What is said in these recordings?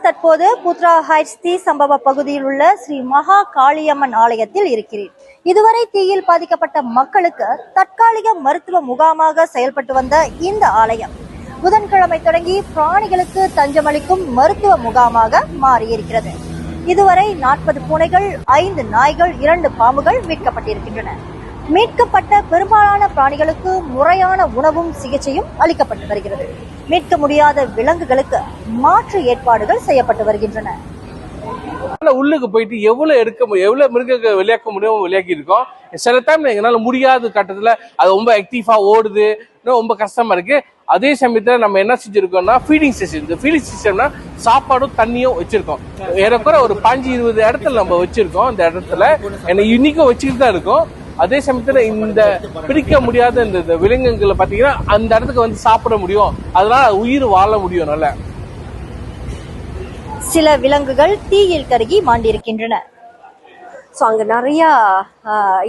நான் தற்போது புத்ரா ஹைட்ஸ் தீ சம்பவ பகுதியில் உள்ள ஸ்ரீ மகா காளியம்மன் ஆலயத்தில் இருக்கிறேன். இதுவரை தீயில் பாதிக்கப்பட்ட மக்களுக்கு தற்காலிக மருத்துவ முகாமாக செயல்பட்டு வந்த இந்த ஆலயம். புதன்கிழமை தொடங்கி பிராணிகளுக்கு தஞ்சமளிக்கும் மருத்துவ முகாமாக மாறியிருக்கிறது. இதுவரை நாற்பது பூனைகள் ஐந்து நாய்கள் இரண்டு பாம்புகள் மீட்கப்பட்டிருக்கின்றன. மீட்கப்பட்ட பெரும்பாலான பிராணிகளுக்கு முறையான உணவும் சிகிச்சையும் அளிக்கப்பட்டு வருகிறது. மீட்க முடியாத விலங்குகளுக்கு மாற்று ஏற்பாடுகள் செய்யப்பட்டு வருகின்றன. உள்ளுக்கு போயிட்டு எவ்வளவு எடுக்க எவ்வளவு மிருகங்கள் விளையாக்க முடியும் விளையாக்கி இருக்கோம் சில டைம் எங்களால் முடியாத கட்டத்துல அது ரொம்ப ஆக்டிவா ஓடுது இன்னும் ரொம்ப கஷ்டமா இருக்கு. அதே சமயத்துல நம்ம என்ன செஞ்சிருக்கோம்னா ஃபீடிங் சிஸ்டம் இந்த ஃபீடிங் சிஸ்டம்னா சாப்பாடும் தண்ணியும் வச்சிருக்கோம். ஏறக்குற ஒரு பாஞ்சு இருபது இடத்துல நம்ம வச்சிருக்கோம். இந்த இடத்துல என்ன இன்னைக்கும் வச்சுக்கிட்டு தான் இருக்கோம். அதே சமயத்துல இந்த பிடிக்க முடியாத இந்த விலங்குகளை பாத்தீங்கன்னா அந்த இடத்துக்கு வந்து சாப்பிட முடியும். அதனால உயிர் வாழ முடியும் நல்லா. சில விலங்குகள் தீயில் கருகி மாண்டிருக்கின்றன. ஸோ அங்கே நிறையா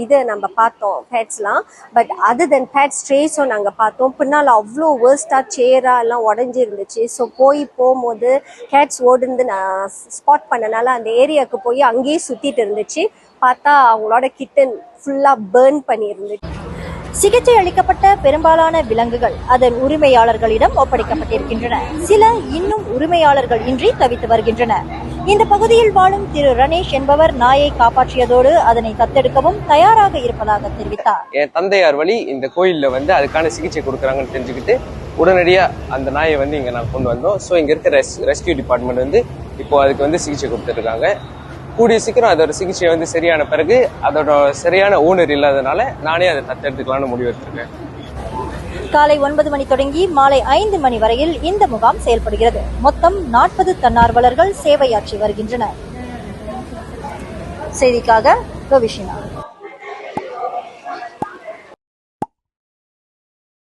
இதை நம்ம பார்த்தோம் பேட்ஸ்லாம் பட் அதர் தென் பேட்ஸ் ட்ரேஸும் நாங்கள் பார்த்தோம். பின்னால் அவ்வளோ வேர்ஸ்டாக சேராக எல்லாம் உடஞ்சி இருந்துச்சு ஸோ போய் போகும்போது கேட்ஸ் ஓடுந்து நான் ஸ்பாட் பண்ணனால அந்த ஏரியாவுக்கு போய் அங்கேயே சுற்றிட்டு இருந்துச்சு. பார்த்தா அவங்களோட கிட்டன் ஃபுல்லாக பேர்ன் பண்ணியிருந்துச்சு சிகிச்சை அளிக்கப்பட்ட பெரும்பாலான விலங்குகள் அதன் உரிமையாளர்களிடம் ஒப்படைக்கப்பட்டிருக்கின்றன. சில இன்னும் உரிமையாளர்கள் இன்றி தவித்து வருகின்றன. இந்த பகுதியில் வாழும் திரு ரணேஷ் என்பவர் நாயை காப்பாற்றியதோடு அதனை தத்தெடுக்கவும் தயாராக இருப்பதாக தெரிவித்தார். என் தந்தையார் வழி இந்த கோயில்ல வந்து அதுக்கான சிகிச்சை கொடுக்குறாங்கன்னு தெரிஞ்சுக்கிட்டு உடனடியா அந்த நாயை வந்து இங்க நான் கொண்டு வந்தோம். ஸோ இங்க இருக்க ரெஸ் ரெஸ்கியூ டிபார்ட்மெண்ட் வந்து இப்போ அதுக்கு வந்து சிகிச்சை கொடுத்துருக்காங்க. கூடிய சீக்கிரம் அதோட சிகிச்சை வந்து சரியான பிறகு அதோட சரியான ஓனர் இல்லாதனால நானே அதை தத்தெடுத்துக்கலாம்னு முடிவு எடுத்திருக்கேன் காலை ஒன்பது மணி தொடங்கி மாலை ஐந்து மணி வரையில் இந்த முகாம் செயல்படுகிறது. மொத்தம் நாற்பது தன்னார்வலர்கள் சேவையாற்றி வருகின்றனர். செய்திக்காக ரவிஷினா.